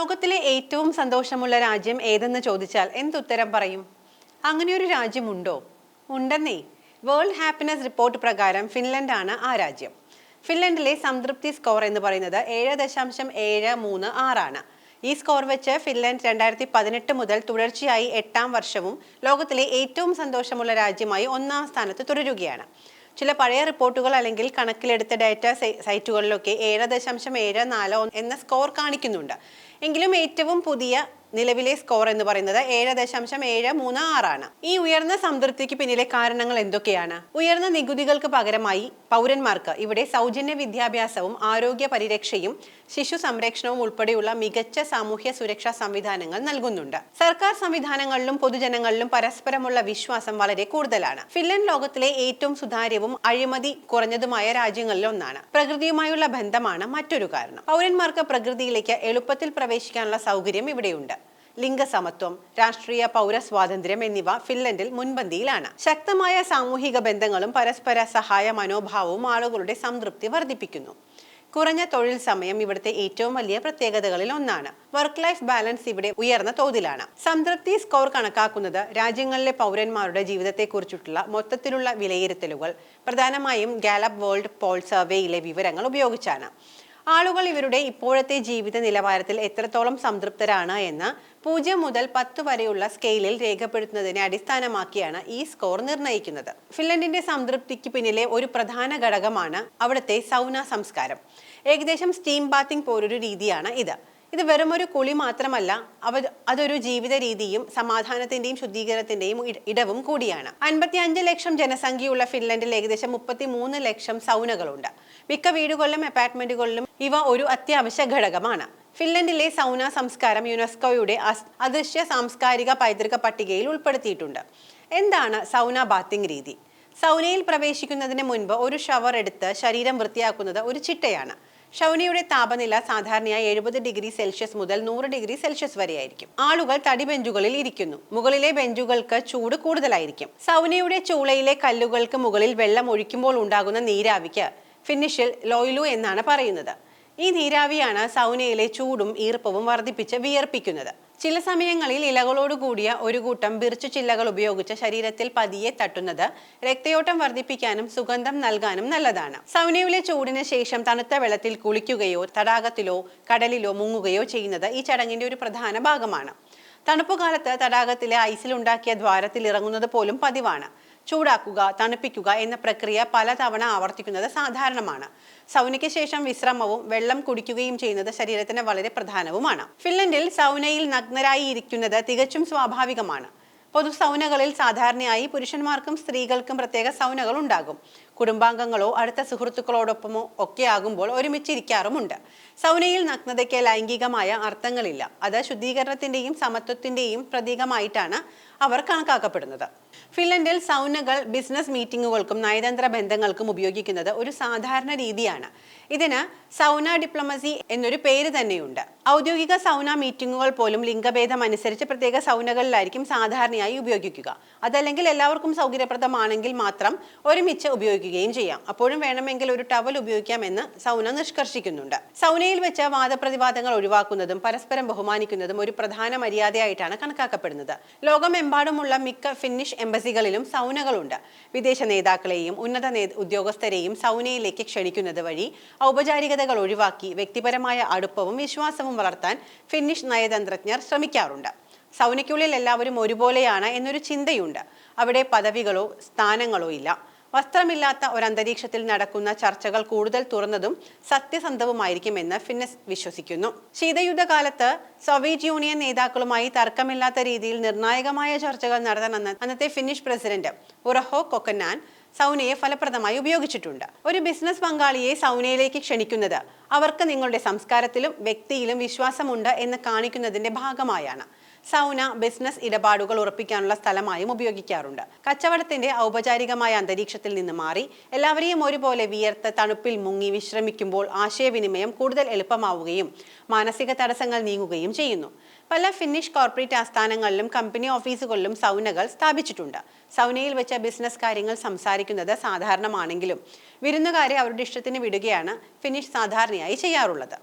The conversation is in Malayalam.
ലോകത്തിലെ ഏറ്റവും സന്തോഷമുള്ള രാജ്യം ഏതെന്ന് ചോദിച്ചാൽ എന്തുത്തരം പറയും? അങ്ങനെ ഒരു രാജ്യമുണ്ടോ? ഉണ്ടെന്നേ. വേൾഡ് ഹാപ്പിനെസ് റിപ്പോർട്ട് പ്രകാരം ഫിൻലൻഡാണ് ആ രാജ്യം. ഫിൻലൻഡിലെ സംതൃപ്തി സ്കോർ എന്ന് പറയുന്നത് ഏഴ് ദശാംശം ഏഴ് മൂന്ന് ആറാണ്. ഈ സ്കോർ വെച്ച് ഫിൻലൻഡ് രണ്ടായിരത്തി പതിനെട്ട് മുതൽ തുടർച്ചയായി എട്ടാം വർഷവും ലോകത്തിലെ ഏറ്റവും സന്തോഷമുള്ള രാജ്യമായി ഒന്നാം സ്ഥാനത്ത് തുടരുകയാണ്. ചില പഴയ റിപ്പോർട്ടുകൾ അല്ലെങ്കിൽ കണക്കിലെടുത്ത ഡാറ്റ സൈറ്റുകളിലൊക്കെ ഏഴ് ദശാംശം ഏഴ് നാല് എന്ന സ്കോർ കാണിക്കുന്നുണ്ട്. എങ്കിലും ഏറ്റവും പുതിയ നിലവിലെ സ്കോർ എന്ന് പറയുന്നത് ഏഴ് ദശാംശം ഏഴ് മൂന്ന് ആറാണ്. ഈ ഉയർന്ന സംതൃപ്തിക്ക് പിന്നിലെ കാരണങ്ങൾ എന്തൊക്കെയാണ്? ഉയർന്ന നികുതികൾക്ക് പകരമായി പൗരന്മാർക്ക് ഇവിടെ സൗജന്യ വിദ്യാഭ്യാസവും ആരോഗ്യ പരിരക്ഷയും ശിശു സംരക്ഷണവും ഉൾപ്പെടെയുള്ള മികച്ച സാമൂഹ്യ സുരക്ഷാ സംവിധാനങ്ങൾ നൽകുന്നുണ്ട്. സർക്കാർ സംവിധാനങ്ങളിലും പൊതുജനങ്ങളിലും പരസ്പരമുള്ള വിശ്വാസം വളരെ കൂടുതലാണ്. ഫിൻലൻഡ് ലോകത്തിലെ ഏറ്റവും സുതാര്യവും അഴിമതി കുറഞ്ഞതുമായ രാജ്യങ്ങളിൽ ഒന്നാണ്. പ്രകൃതിയുമായുള്ള ബന്ധമാണ് മറ്റൊരു കാരണം. പൗരന്മാർക്ക് പ്രകൃതിയിലേക്ക് എളുപ്പത്തിൽ പ്രവേശിക്കാനുള്ള സൗകര്യം ഇവിടെയുണ്ട്. ലിംഗസമത്വം രാഷ്ട്രീയ പൗരസ്വാതന്ത്ര്യം എന്നിവ ഫിൻലൻഡിൽ മുൻപന്തിയിലാണ്. ശക്തമായ സാമൂഹിക ബന്ധങ്ങളും പരസ്പര സഹായ മനോഭാവവും ആളുകളുടെ സംതൃപ്തി വർദ്ധിപ്പിക്കുന്നു. കുറഞ്ഞ തൊഴിൽ സമയം ഇവിടുത്തെ ഏറ്റവും വലിയ പ്രത്യേകതകളിൽ ഒന്നാണ്. വർക്ക് ലൈഫ് ബാലൻസ് ഇവിടെ ഉയർന്ന തോതിലാണ്. സംതൃപ്തി സ്കോർ കണക്കാക്കുന്നത് രാജ്യങ്ങളിലെ പൗരന്മാരുടെ ജീവിതത്തെക്കുറിച്ചിട്ടുള്ള മൊത്തത്തിലുള്ള വിലയിരുത്തലുകൾ പ്രധാനമായും ഗാലപ്പ് വേൾഡ് പോൾ സർവേയിലെ വിവരങ്ങൾ ഉപയോഗിച്ചാണ്. ആളുകൾ ഇവരുടെ ഇപ്പോഴത്തെ ജീവിത നിലവാരത്തിൽ എത്രത്തോളം സംതൃപ്തരാണ് എന്ന് പൂജ്യം മുതൽ പത്ത് വരെയുള്ള സ്കെയിലിൽ രേഖപ്പെടുത്തുന്നതിനെ അടിസ്ഥാനമാക്കിയാണ് ഈ സ്കോർ നിർണയിക്കുന്നത്. ഫിൻലൻഡിന്റെ സംതൃപ്തിക്ക് പിന്നിലെ ഒരു പ്രധാന ഘടകമാണ് അവിടുത്തെ സൗന സംസ്കാരം. ഏകദേശം സ്റ്റീം ബാത്തിങ് പോലൊരു രീതിയാണ് ഇത്. ഇത് ഒരു കുളി മാത്രമല്ല അവ അതൊരു ജീവിത രീതിയും സമാധാനത്തിന്റെയും ശുദ്ധീകരണത്തിന്റെയും ഇടവും കൂടിയാണ്. അൻപത്തി അഞ്ച് ലക്ഷം ജനസംഖ്യയുള്ള ഫിൻലൻഡിൽ ഏകദേശം മുപ്പത്തി മൂന്ന് ലക്ഷം സൗനകളുണ്ട്. മിക്ക വീടുകളിലും അപ്പാർട്ട്മെന്റുകളിലും ഇവ ഒരു അത്യാവശ്യ ഘടകമാണ്. ഫിൻലൻഡിലെ സൗന സംസ്കാരം യുനെസ്കോയുടെ അദൃശ്യ സാംസ്കാരിക പൈതൃക പട്ടികയിൽ ഉൾപ്പെടുത്തിയിട്ടുണ്ട്. എന്താണ് സൗന ബാത്തിങ് രീതി? സൗനയിൽ പ്രവേശിക്കുന്നതിന് മുൻപ് ഒരു ഷവർ എടുത്ത് ശരീരം വൃത്തിയാക്കുന്നത് ഒരു ചിട്ടയാണ്. ഷൗനയുടെ താപനില സാധാരണയായി എഴുപത് ഡിഗ്രി സെൽഷ്യസ് മുതൽ നൂറ് ഡിഗ്രി സെൽഷ്യസ് വരെയായിരിക്കും. ആളുകൾ തടി ബെഞ്ചുകളിൽ ഇരിക്കുന്നു. മുകളിലെ ബെഞ്ചുകൾക്ക് ചൂട് കൂടുതലായിരിക്കും. സൗനയുടെ ചൂളയിലെ കല്ലുകൾക്ക് മുകളിൽ വെള്ളം ഒഴിക്കുമ്പോൾ ഉണ്ടാകുന്ന നീരാവിക്ക് ഫിനിഷിൽ ലോയിലു എന്നാണ് പറയുന്നത്. ഈ നീരാവിയാണ് സൗനയിലെ ചൂടും ഈർപ്പവും വർദ്ധിപ്പിച്ച് വിയർപ്പിക്കുന്നത്. ചില സമയങ്ങളിൽ ഇലകളോട് കൂടിയ ഒരു കൂട്ടം ബിർച്ചു ചില്ലകൾ ഉപയോഗിച്ച് ശരീരത്തിൽ പതിയെ തട്ടുന്നത് രക്തയോട്ടം വർദ്ധിപ്പിക്കാനും സുഗന്ധം നൽകാനും നല്ലതാണ്. സൗനയിലെ ചൂടിന് ശേഷം തണുത്ത വെള്ളത്തിൽ കുളിക്കുകയോ തടാകത്തിലോ കടലിലോ മുങ്ങുകയോ ചെയ്യുന്നത് ഈ ചടങ്ങിന്റെ ഒരു പ്രധാന ഭാഗമാണ്. തണുപ്പുകാലത്ത് തടാകത്തിലെ ഐസിലുണ്ടാക്കിയ ദ്വാരത്തിൽ ഇറങ്ങുന്നത് പോലും പതിവാണ്. ചൂടാക്കുക തണുപ്പിക്കുക എന്ന പ്രക്രിയ പലതവണ ആവർത്തിക്കുന്നത് സാധാരണമാണ്. സൗനയ്ക്ക് ശേഷം വിശ്രമവും വെള്ളം കുടിക്കുകയും ചെയ്യുന്നത് ശരീരത്തിന് വളരെ പ്രധാനവുമാണ്. ഫിൻലൻഡിൽ സൗനയിൽ നഗ്നരായി ഇരിക്കുന്നത് തികച്ചും സ്വാഭാവികമാണ്. പൊതു സൗനകളിൽ സാധാരണയായി പുരുഷന്മാർക്കും സ്ത്രീകൾക്കും പ്രത്യേക സൗനകൾ ഉണ്ടാകും. കുടുംബാംഗങ്ങളോ അടുത്ത സുഹൃത്തുക്കളോടൊപ്പമോ ഒക്കെ ആകുമ്പോൾ ഒരുമിച്ചിരിക്കാറുമുണ്ട്. സൗനയിൽ നഗ്നതയ്ക്ക് ലൈംഗികമായ അർത്ഥങ്ങളില്ല. അത് ശുദ്ധീകരണത്തിന്റെയും സമത്വത്തിന്റെയും പ്രതീകമായിട്ടാണ് അവർ കണക്കാക്കപ്പെടുന്നത്. ഫിൻലൻഡിൽ സൗനകൾ ബിസിനസ് മീറ്റിങ്ങുകൾക്കും നയതന്ത്ര ബന്ധങ്ങൾക്കും ഉപയോഗിക്കുന്നത് ഒരു സാധാരണ രീതിയാണ്. ഇതിന് സൗന ഡിപ്ലോമസി എന്നൊരു പേര് തന്നെയുണ്ട്. ഔദ്യോഗിക സൗന മീറ്റിങ്ങുകൾ പോലും ലിംഗഭേദം അനുസരിച്ച് പ്രത്യേക സൗനകളിലായിരിക്കും സാധാരണയായി ഉപയോഗിക്കുക. അതല്ലെങ്കിൽ എല്ലാവർക്കും സൗകര്യപ്രദമാണെങ്കിൽ മാത്രം ഒരുമിച്ച് ഉപയോഗിക്കുകയും ചെയ്യാം. അപ്പോഴും വേണമെങ്കിൽ ഒരു ടവൽ ഉപയോഗിക്കാമെന്ന് സൗന നിഷ്കർഷിക്കുന്നുണ്ട്. സൗനയിൽ വെച്ച് വാദപ്രതിവാദങ്ങൾ ഒഴിവാക്കുന്നതും പരസ്പരം ബഹുമാനിക്കുന്നതും ഒരു പ്രധാന മര്യാദയായിട്ടാണ് കണക്കാക്കപ്പെടുന്നത്. ലോകമെമ്പാടുമുള്ള മിക്ക ഫിന്നിഷ് എംബസികളിലും സൗനകളുണ്ട്. വിദേശ നേതാക്കളെയും ഉന്നത ഉദ്യോഗസ്ഥരെയും സൗനയിലേക്ക് ക്ഷണിക്കുന്നത് വഴി ഔപചാരികതകൾ ഒഴിവാക്കി വ്യക്തിപരമായ അടുപ്പവും വിശ്വാസവും വളർത്താൻ ഫിന്നിഷ് നയതന്ത്രജ്ഞർ ശ്രമിക്കാറുണ്ട്. സൗനയ്ക്കുള്ളിൽ എല്ലാവരും ഒരുപോലെയാണ് എന്നൊരു ചിന്തയുണ്ട്. അവിടെ പദവികളോ സ്ഥാനങ്ങളോ ഇല്ല. വസ്ത്രമില്ലാത്ത ഒരു അന്തരീക്ഷത്തിൽ നടക്കുന്ന ചർച്ചകൾ കൂടുതൽ തുറന്നതും സത്യസന്ധവുമായിരിക്കുമെന്ന് ഫിന്നസ് വിശ്വസിക്കുന്നു. ശീതയുദ്ധകാലത്ത് സോവിയറ്റ് യൂണിയൻ നേതാക്കളുമായി തർക്കമില്ലാത്ത രീതിയിൽ നിർണായകമായ ചർച്ചകൾ നടത്തണമെന്ന് അന്നത്തെ ഫിന്നിഷ് പ്രസിഡന്റ് ഉറഹോ കൊക്കന്നാൻ സൗനയെ ഫലപ്രദമായി ഉപയോഗിച്ചിട്ടുണ്ട്. ഒരു ബിസിനസ് പങ്കാളിയെ സൗനയിലേക്ക് ക്ഷണിക്കുന്നത് അവർക്ക് നിങ്ങളുടെ സംസ്കാരത്തിലും വ്യക്തിയിലും വിശ്വാസമുണ്ട് എന്ന് കാണിക്കുന്നതിന്റെ ഭാഗമായാണ്. സൗന ബിസിനസ് ഇടപാടുകൾ ഉറപ്പിക്കാനുള്ള സ്ഥലമായും ഉപയോഗിക്കാറുണ്ട്. കച്ചവടത്തിന്റെ ഔപചാരികമായ അന്തരീക്ഷത്തിൽ നിന്ന് മാറി എല്ലാവരെയും ഒരുപോലെ വിയർത്ത് തണുപ്പിൽ മുങ്ങി വിശ്രമിക്കുമ്പോൾ ആശയവിനിമയം കൂടുതൽ എളുപ്പമാവുകയും മാനസിക തടസ്സങ്ങൾ നീങ്ങുകയും ചെയ്യുന്നു. പല ഫിന്നിഷ് കോർപ്പറേറ്റ് ആസ്ഥാനങ്ങളിലും കമ്പനി ഓഫീസുകളിലും സൗനകൾ സ്ഥാപിച്ചിട്ടുണ്ട്. സൗനയിൽ വെച്ച് ബിസിനസ് കാര്യങ്ങൾ സംസാരിക്കുന്നത് സാധാരണമാണെങ്കിലും വിരുന്നുകാരെ അവരുടെ ഇഷ്ടത്തിന് വിടുകയാണ് ഫിന്നിഷ് സാധാരണയായി ചെയ്യാറുള്ളത്.